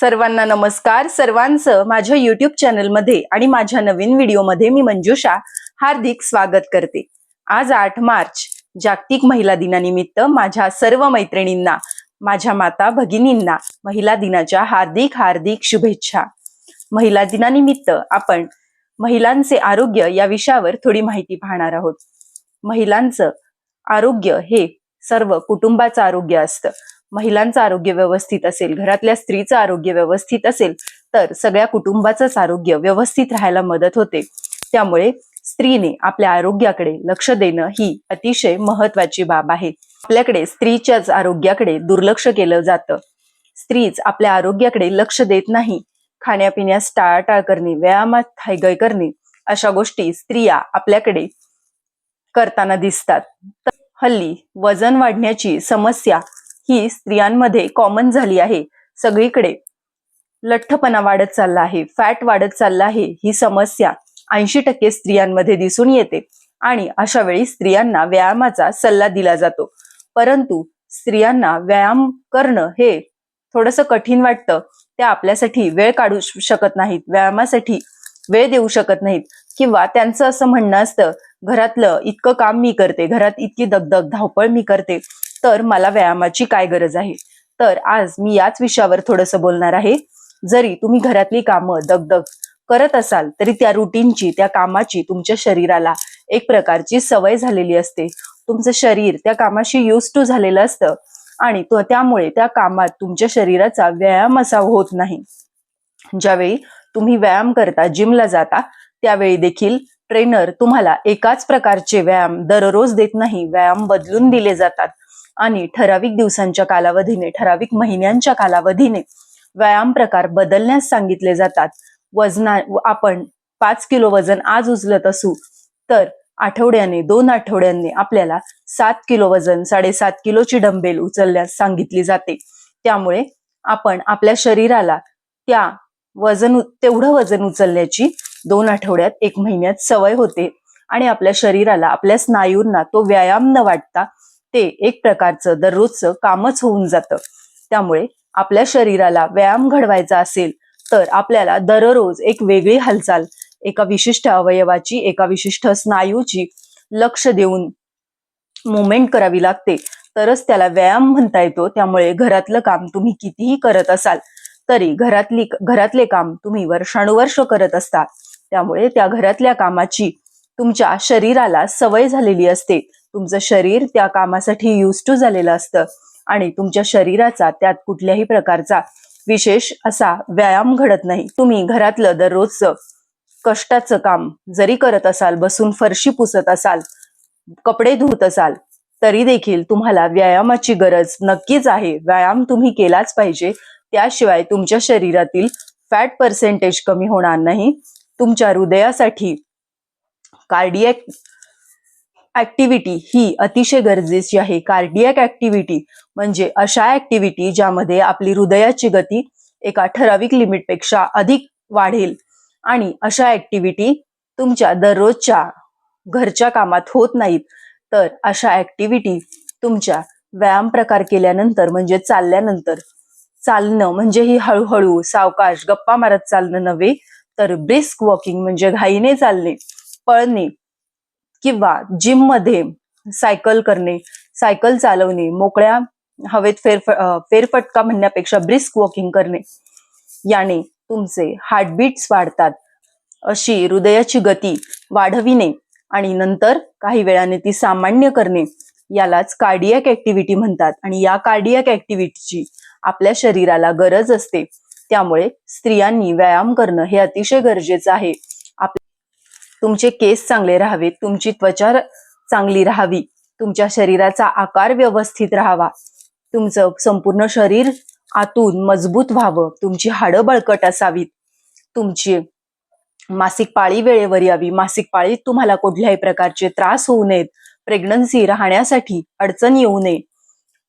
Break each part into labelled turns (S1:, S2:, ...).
S1: सर्वांना नमस्कार. सर्वांचं माझ्या युट्यूब चॅनलमध्ये आणि माझ्या नवीन व्हिडिओमध्ये मी मंजुषा हार्दिक स्वागत करते. आज आठ मार्च जागतिक महिला दिनानिमित्त माझ्या सर्व मैत्रिणींना माझ्या माता भगिनींना महिला दिनाच्या हार्दिक हार्दिक शुभेच्छा. महिला दिनानिमित्त आपण महिलांचे आरोग्य या विषयावर थोडी माहिती पाहणार आहोत. महिलांचं आरोग्य हे सर्व कुटुंबाचं आरोग्य असतं. महिलांचं आरोग्य व्यवस्थित असेल घरातल्या स्त्रीचं आरोग्य व्यवस्थित असेल तर सगळ्या कुटुंबाचंच आरोग्य व्यवस्थित राहायला मदत होते. त्यामुळे स्त्रीने आपल्या आरोग्याकडे लक्ष देणं ही अतिशय महत्वाची बाब आहे. आपल्याकडे स्त्रीच्याच आरोग्याकडे दुर्लक्ष केलं जातं. स्त्रीच आपल्या आरोग्याकडे लक्ष देत नाही. खाण्यापिण्यास टाळाटाळ करणे व्यायामात हायगय करणे अशा गोष्टी स्त्रिया आपल्याकडे करताना दिसतात. हल्ली वजन वाढण्याची समस्या ही स्त्रियांमध्ये कॉमन झाली आहे. सगळीकडे लठ्ठपणा वाढत चालला आहे फॅट वाढत चालला आहे ही समस्या ऐंशी टक्के स्त्रियांमध्ये दिसून येते. आणि अशा वेळी स्त्रियांना व्यायामाचा सल्ला दिला जातो. परंतु स्त्रियांना व्यायाम करणं हे थोडंसं कठीण वाटतं. त्या आपल्यासाठी वेळ काढू शकत नाहीत व्यायामासाठी वेळ देऊ शकत नाहीत. किंवा त्यांचं असं म्हणणं असतं घरातलं इतकं काम मी करते घरात इतकी दगदग धावपळ मी करते तर मला व्यायामाची काय गरज आहे? तर आज मी याच विषयावर थोडंसं बोलणार आहे. जरी तुम्ही घरातली कामं दगदग करत असाल तरी त्या रुटीनची त्या कामाची तुमच्या शरीराला एक प्रकारची सवय झालेली असते. तुमचं शरीर त्या कामाशी युज टू झालेलं असतं आणि त्यामुळे त्या कामात तुमच्या शरीराचा व्यायाम असा होत नाही. ज्यावेळी तुम्ही व्यायाम करता जिमला जाता त्यावेळी देखील ट्रेनर तुम्हाला एकाच प्रकारचे व्यायाम दररोज देत नाही. व्यायाम बदलून दिले जातात. आणि ठराविक दिवसांच्या कालावधीने ठराविक महिन्यांच्या कालावधीने व्यायाम प्रकार बदलण्यास सांगितले जातात. वजना आपण पाच किलो वजन आज उचलत असू तर आठवड्याने दोन आठवड्यांनी आपल्याला सात किलो वजन साडेसात किलोची डंबेल उचलण्यास सांगितली जाते. त्यामुळे आपण आपल्या शरीराला त्या वजन उ- तेवढं वजन उचलण्याची दोन आठवड्यात एक महिन्यात सवय होते आणि आपल्या शरीराला आपल्या स्नायूंना तो व्यायाम न वाटता ते एक प्रकारचं दररोजचं कामच होऊन जातं. त्यामुळे आपल्या शरीराला व्यायाम घडवायचा असेल तर आपल्याला दररोज एक वेगळी हालचाल एका विशिष्ट अवयवाची एका विशिष्ट स्नायूची लक्ष देऊन मुवमेंट करावी लागते. तरच त्याला व्यायाम म्हणता येतो. त्यामुळे घरातलं काम तुम्ही कितीही करत असाल तरी घरातली घरातले काम तुम्ही वर्षानुवर्ष करत असता. त्यामुळे त्या घरातल्या कामाची तुमच्या शरीराला सवय झालेली असते. तुमचं शरीर त्या कामासाठी युज टू झालेलं असतं. आणि तुमच्या शरीराचा त्यात कुठल्याही प्रकारचा विशेष असा व्यायाम घडत नाही. तुम्ही घरातलं दररोजचं कष्टाचं काम जरी करत असाल बसून फरशी पुसत असाल कपडे धुत असाल तरी देखील तुम्हाला व्यायामाची गरज नक्कीच आहे. व्यायाम तुम्ही केलाच पाहिजे. त्याशिवाय तुमच्या शरीरातील फॅट पर्सेंटेज कमी होणार नाही. तुमच्या हृदयासाठी कार्डियक ऍक्टिव्हिटी ही अतिशय गरजेची आहे. कार्डियक ऍक्टिव्हिटी म्हणजे अशा ऍक्टिव्हिटी ज्यामध्ये आपली हृदयाची गती एका ठराविक लिमिटपेक्षा अधिक वाढेल. आणि अशा ऍक्टिव्हिटी तुमच्या दररोजच्या घरच्या कामात होत नाहीत. तर अशा ऍक्टिव्हिटी तुमच्या व्यायाम प्रकार केल्यानंतर म्हणजे चालल्यानंतर चालणं म्हणजे ही हळूहळू सावकाश गप्पा मारत चालणं नव्हे तर ब्रिस्क वॉकिंग म्हणजे घाईने चालणे पळणे किंवा जिममध्ये सायकल करणे सायकल चालवणे मोकळ्या हवेत फेरफ फेरफटका म्हणण्यापेक्षा ब्रिस्क वॉकिंग करणे याने तुमचे हार्टबीट्स वाढतात. अशी हृदयाची गती वाढविणे आणि नंतर काही वेळाने ती सामान्य करणे यालाच कार्डियक ऍक्टिव्हिटी म्हणतात. आणि या कार्डियक ऍक्टिव्हिटीची आपल्या शरीराला गरज असते. त्यामुळे स्त्रियांनी व्यायाम करणं हे अतिशय गरजेचं आहे. तुमचे केस चांगले राहावेत तुमची त्वचा चांगली राहावी तुमच्या शरीराचा आकार व्यवस्थित राहावा तुमचं संपूर्ण शरीर आतून मजबूत व्हावं तुमची हाडं बळकट असावीत तुमची मासिक पाळी वेळेवर यावी. मासिक पाळीत तुम्हाला कुठल्याही प्रकारचे त्रास होऊ नयेत. प्रेग्नन्सी राहण्यासाठी अडचण येऊ नये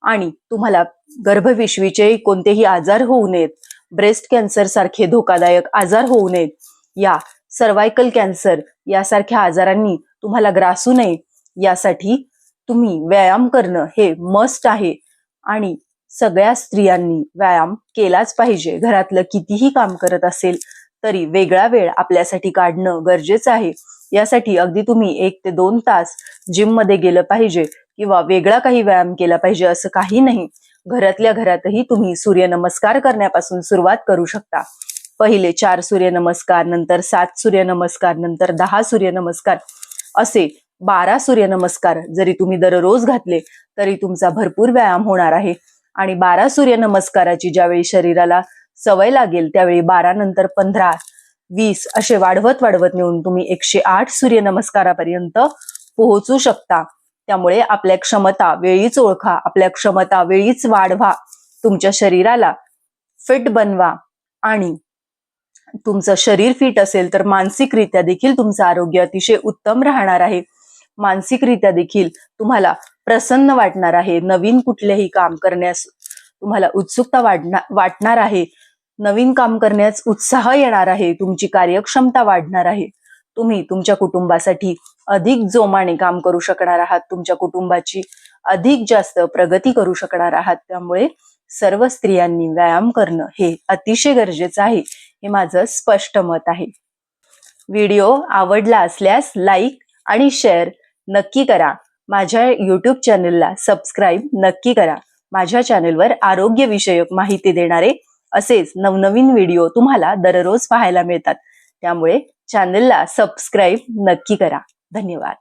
S1: आणि तुम्हाला गर्भविश्वीचे कोणतेही आजार होऊ नयेत. ब्रेस्ट कॅन्सर सारखे धोकादायक आजार होऊ नयेत. या सर्वायकल कॅन्सर यासारख्या आजारांनी तुम्हाला ग्रासू नये. यासाठी तुम्ही व्यायाम करणं हे मस्ट आहे. आणि सगळ्या स्त्रियांनी व्यायाम केलाच पाहिजे. घरातलं कितीही काम करत असेल तरी वेगळा वेळ आपल्यासाठी काढणं गरजेचं आहे. यासाठी अगदी तुम्ही एक ते दोन तास जिममध्ये गेलं पाहिजे किंवा वेगळा काही व्यायाम केला पाहिजे असं काही नाही. घरातल्या घरातही तुम्ही सूर्यनमस्कार करण्यापासून सुरुवात करू शकता. पहिले चार सूर्यनमस्कार नंतर सात सूर्यनमस्कार नंतर दहा सूर्यनमस्कार असे बारा सूर्यनमस्कार जरी तुम्ही दररोज घातले तरी तुमचा भरपूर व्यायाम होणार आहे. आणि बारा सूर्यनमस्काराची ज्यावेळी शरीराला सवय लागेल त्यावेळी बारा नंतर पंधरा वीस असे वाढवत वाढवत नेऊन तुम्ही एकशे आठ सूर्यनमस्कारापर्यंत पोहोचू शकता. त्यामुळे आपल्या क्षमता वेळीच ओळखा आपल्या क्षमता वेळीच वाढवा तुमच्या शरीराला फिट बनवा आणि तुमचं शरीर फिट असेल तर मानसिकरित्या देखील तुमचं आरोग्य अतिशय उत्तम राहणार आहे. मानसिकरित्या देखील तुम्हाला प्रसन्न वाटणार आहे. नवीन कुठलेही काम करण्यास तुम्हाला उत्सुकता वाढणार वाटणार आहे. नवीन काम करण्यास उत्साह येणार आहे. तुमची कार्यक्षमता वाढणार आहे. तुम्ही तुमच्या कुटुंबासाठी अधिक जोमाने काम करू शकणार आहात. तुमच्या कुटुंबाची अधिक जास्त प्रगती करू शकणार आहात. त्यामुळे सर्व स्त्रियांनी व्यायाम करणं हे अतिशय गरजेचं आहे. हे माझं स्पष्ट मत आहे. व्हिडिओ आवडला असल्यास लाईक आणि शेअर नक्की करा. माझ्या यूट्यूब चॅनलला सबस्क्राईब नक्की करा. माझ्या चॅनलवर आरोग्यविषयक माहिती देणारे असेच नवनवीन व्हिडिओ तुम्हाला दररोज पाहायला मिळतात. त्यामुळे चॅनलला सबस्क्राईब नक्की करा. धन्यवाद.